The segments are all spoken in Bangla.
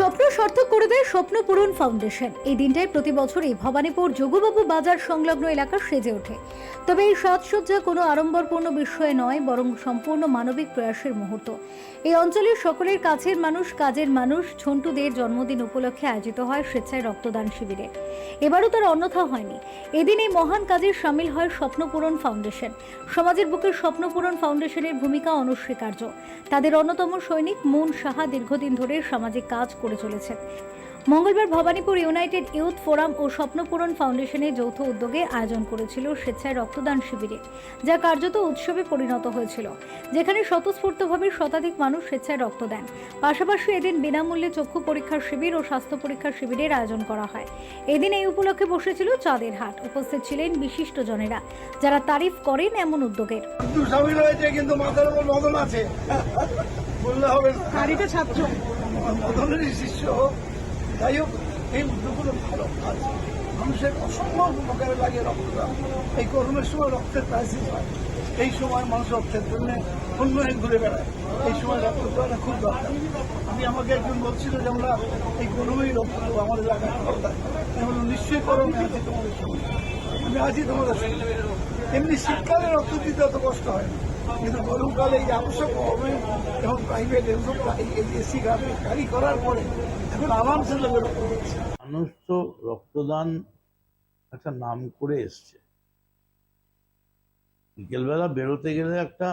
সার্থক করে দেয় স্বপ্ন পূরণ ফাউন্ডেশন। এই দিনটায় প্রতি বছরই ভবানীপুর যোগবাবু বাজার সংলগ্ন এলাকা সেজে ওঠে। তবে এই সাজসজ্জা কোনো আড়ম্বরপূর্ণ বিষয় নয়, বরং সম্পূর্ণ মানবিক প্রয়াসের মুহূর্ত। এই অঞ্চলের সকলের কাছের মানুষ, কাজের মানুষ, ঝন্টুদের জন্মদিন উপলক্ষে আয়োজিত হয় স্বেচ্ছায় রক্তদান শিবিরে। এবারও তার অন্যথা হয়নি। এদিন এই মহান কাজে সামিল হয় স্বপ্নপূরণ ফাউন্ডেশন। সমাজের বুকে স্বপ্নপূরণ ফাউন্ডেশনের ভূমিকা অনস্বীকার্য। তাদের অন্যতম সৈনিক মুন সাহা দীর্ঘদিন ধরে সামাজিক কাজ করে চলেছেন। মঙ্গলবার ভবানীপুর ইউনাইটেড ইউথ ফোরাম ও স্বপ্নপূরণ ফাউন্ডেশনের যৌথ উদ্যোগে আয়োজন করেছিল স্বেচ্ছায় রক্তদান শিবিরে, যা কার্যত উৎসবে পরিণত হয়েছিল, যেখানে স্বতঃস্ফূর্তভাবে শতাধিক মানুষ স্বেচ্ছায় রক্ত দেন। পাশাপাশি এদিন বিনামূল্যে চক্ষু পরীক্ষার শিবির ও স্বাস্থ্য পরীক্ষার শিবিরের আয়োজন করা হয়। এদিন এই উপলক্ষে বসেছিল চাঁদের হাট। উপস্থিত ছিলেন বিশিষ্ট জনেরা, যারা তারিফ করেন এমন উদ্যোগের। কিন্তু মাথার উপর আছে। বললে হবে না। গাড়িতে ছাত্র মদনেরই শিষ্য যাই হোক এই উদ্যোগগুলো ভালো কাজ মানুষের অসম্ভব উপকারে লাগে রক্তদান। এই গরমের সময় রক্তের ক্রাইসিস হয়। এই সময় মানুষ রক্তের জন্য অন্য ঘুরে বেড়ায়। এই সময় রক্ত দেওয়াটা খুব দরকার। আমি আমাকে একজন বলছিল যে আমরা এই গরমেই রক্ত দেবো আমার এলাকায় দরকার বললাম নিশ্চয়ই করো আমি আছি তোমাদের সঙ্গে। আমি আছি তোমাদের সঙ্গে। এমনি শীতকালে রক্ত দিতে অত কষ্ট হয় না। কিন্তু গরমকালে এই আবশ্যক এবং প্রাইভেট এসি গাড়ি করার পরে এখন মানুষ তো রক্তদান একটা নাম করে এসছে। বিকেলবেলা বেরোতে গেলে একটা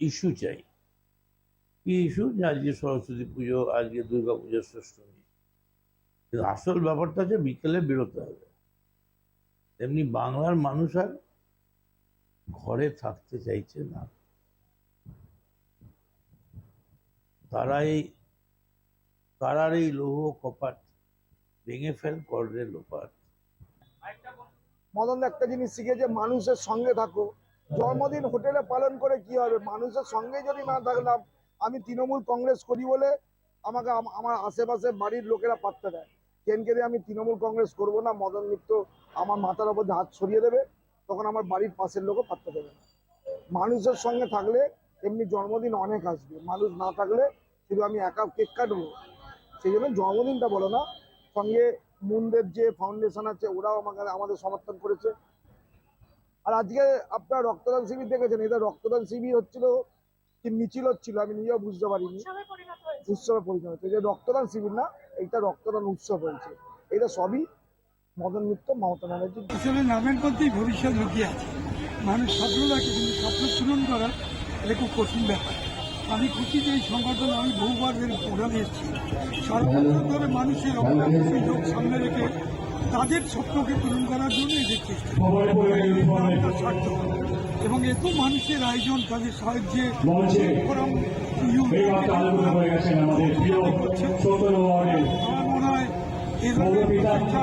ইস্যু চাই। কি ইস্যু যে আজকে সরস্বতী পুজো, আজকে দুর্গা পুজোর ষষ্ঠমী। কিন্তু আসল ব্যাপারটা হচ্ছে বিকেলে বেরোতে হবে। তেমনি বাংলার মানুষ আর ঘরে থাকতে চাইছে না। তারা এই তারার এই লৌহ কপাট ভেঙে ফেল করলে লোপাট। মদন, একটা জিনিস শিখেছে মানুষের সঙ্গে থাকো। জন্মদিন হোটেলে পালন করে কি হবে? মানুষের সঙ্গে যদি না থাকলাম, আমি তৃণমূল কংগ্রেস করি বলে আমাকে আমার আশেপাশে বাড়ির লোকেরা পাত্তা দেয়। কেনকে দিয়ে আমি তৃণমূল কংগ্রেস করব না? মদন মিত্র আমার মাথার ওপর হাত সরিয়ে দেবে। তখন আমার বাড়ির পাশের লোকও পাত্তা দেবে না। মানুষের সঙ্গে থাকলে এমনি জন্মদিন অনেক আসবে। মানুষ না থাকলে শুধু আমি একা কেক কাটবো। সেই জন্য জন্মদিনটা বলো না সঙ্গে মুন্ডের যে ফাউন্ডেশন আছে ওরাও আমাকে আমাদের সমর্থন করেছে। আর আজকে আপনার রক্তদান শিবির দেখেছেন? এটা রক্তদান শিবির হচ্ছিল কি মিছিল হচ্ছিল আমি নিজেও বুঝতে পারিনি। উৎসবে পরিণত হয়েছে। যে রক্তদান শিবির না এইটা রক্তদান উৎসব হয়েছে। এটা সবই মদন মিত্র মমতা ব্যানার্জি। আসলে নামের মধ্যেই ভবিষ্যৎ লুকিয়ে আছে। মানুষ স্বপ্ন দেখে কিন্তু স্বপ্ন পূরণ করা এটা খুব কঠিন ব্যাপার। আমি খুশি যে এই সংগঠন আমি বহুবার এর প্রোগ্রামে এসেছি সর্বপ্রথমে মানুষের অবদান লোক সামনে রেখে তাদের স্বপ্নকে পূরণ করার জন্য এদের চেষ্টা। সার্থক। এবং এত মানুষের আয়োজন তাদের সাহায্যে ফোরাম আমার মনে হয় ধরনের প্রচেষ্টা